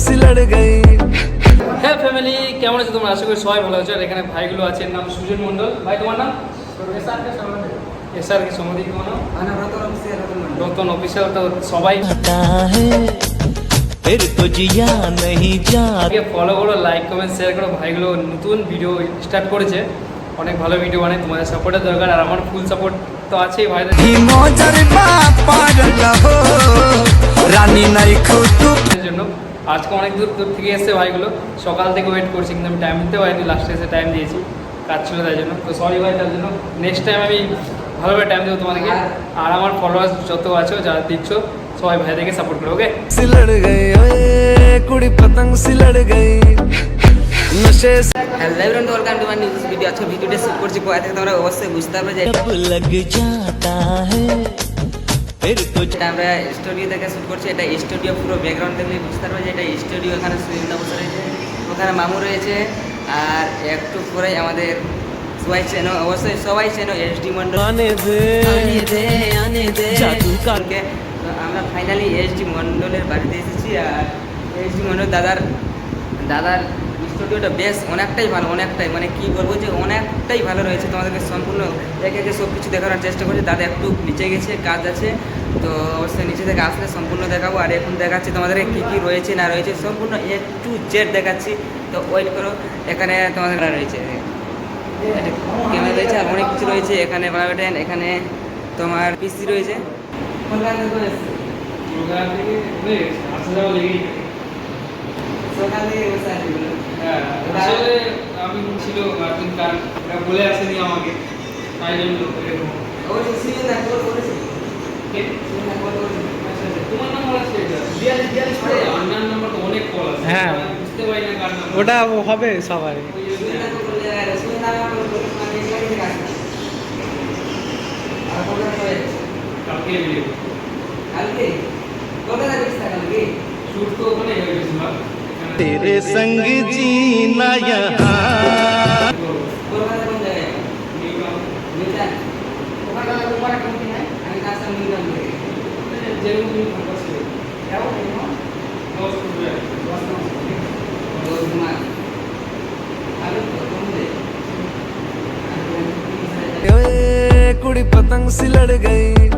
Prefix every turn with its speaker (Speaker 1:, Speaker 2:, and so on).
Speaker 1: सी लड़ गई
Speaker 2: হ্যাঁ ফ্যামিলি কেমন আছো তোমরা আশা করি সবাই ভালো আছো আর এখানে ভাইগুলো আছে এর নাম সুজন মণ্ডল ভাই তোমার নাম এস আর কি সমাধি তোমার নাম রতন অফিসিয়াল তো সবাই
Speaker 3: आता है फिर तो जिया नहीं जा
Speaker 2: ফলো করো লাইক কমেন্ট শেয়ার করো ভাইগুলো নতুন ভিডিও স্টার্ট করেছে অনেক ভালো ভিডিও বানায় তোমাদের সাপোর্টের দরকার আর আমার ফুল সাপোর্ট তো আছেই ভাইদের
Speaker 1: মজার বাপার লহো রানী নাই খুতু
Speaker 2: এর জন্য আজকে অনেক দূর দূর থেকে এসে ভাইগুলো। সকাল থেকে ওয়েট করছি কিন্তু আমি টাইম দিতে পারিনি লাস্টে এসে টাইম দিয়েছি। কাজ ছিল তাই জন্য। তো সরি ভাই তার জন্য নেক্সট টাইম আমি ভালোভাবে টাইম দেবো তোমাদেরকে হ্যাঁ। আর আমার ফলোয়ার্স যত আছো যারা দিচ্ছ সবাই ভাইদেরকে সাপোর্ট করো ওকে
Speaker 4: কুড়ি ভিডিও ভিডিওটা শুট করছি কোয়া থেকে তোমরা অবশ্যই বুঝতে পারবে যে এটা আমরা স্টুডিও থেকে শুট করছি এটা স্টুডিও পুরো ব্যাকগ্রাউন্ড দেখলে বুঝতে পারবে যে এটা স্টুডিও এখানে সুনীতা বসে রয়েছে ওখানে মামু রয়েছে আর একটু পরেই আমাদের সবাই চেনো অবশ্যই সবাই চেনো এসডি মন্ডল আমরা ফাইনালি এসডি মন্ডলের বাড়িতে এসেছি আর এসডি মন্ডল দাদার দাদার স্টুডিওটা বেশ অনেকটাই ভালো অনেকটাই। মানে কি বলব যে অনেকটাই ভালো রয়েছে তোমাদেরকে সম্পূর্ণ একে একে সব কিছু দেখানোর চেষ্টা করছি। দাদা একটু নিচে গেছে কাজ আছে। তো অবশ্যই নিচে থেকে আসলে সম্পূর্ণ দেখাবো। আর এখন দেখাচ্ছি তোমাদেরকে কী কী রয়েছে না রয়েছে। সম্পূর্ণ এ টু জেড দেখাচ্ছি। তো ওয়েট করো এখানে তোমাদের রয়েছে। ক্যামেরা রয়েছে আর অনেক কিছু রয়েছে। এখানে বায়োটেন এখানে তোমার পিসি রয়েছে। সকাল থেকে বসে।
Speaker 2: হ্যাঁ, আসলে আমি ছিল একজন কার ওরা বলে আসেনি আমাকে তাই জন্য এরকম।
Speaker 4: অবশ্যই সিজন করেছে।
Speaker 2: আচ্ছা, আচ্ছা, এটা? আছে
Speaker 5: হ্যাঁ।
Speaker 2: বুঝতে পারি না কার নাম্বার
Speaker 5: ওটা হবে
Speaker 4: মানে যাচ্ছে।
Speaker 2: কালকে বেরিয়ে পড়ব।
Speaker 4: কালকে?
Speaker 2: শুট তো ওখানেই হয়ে গেছিল
Speaker 3: तेरे संग जीना यहाँ।
Speaker 1: कुड़ी पतंग सी लड़ गई।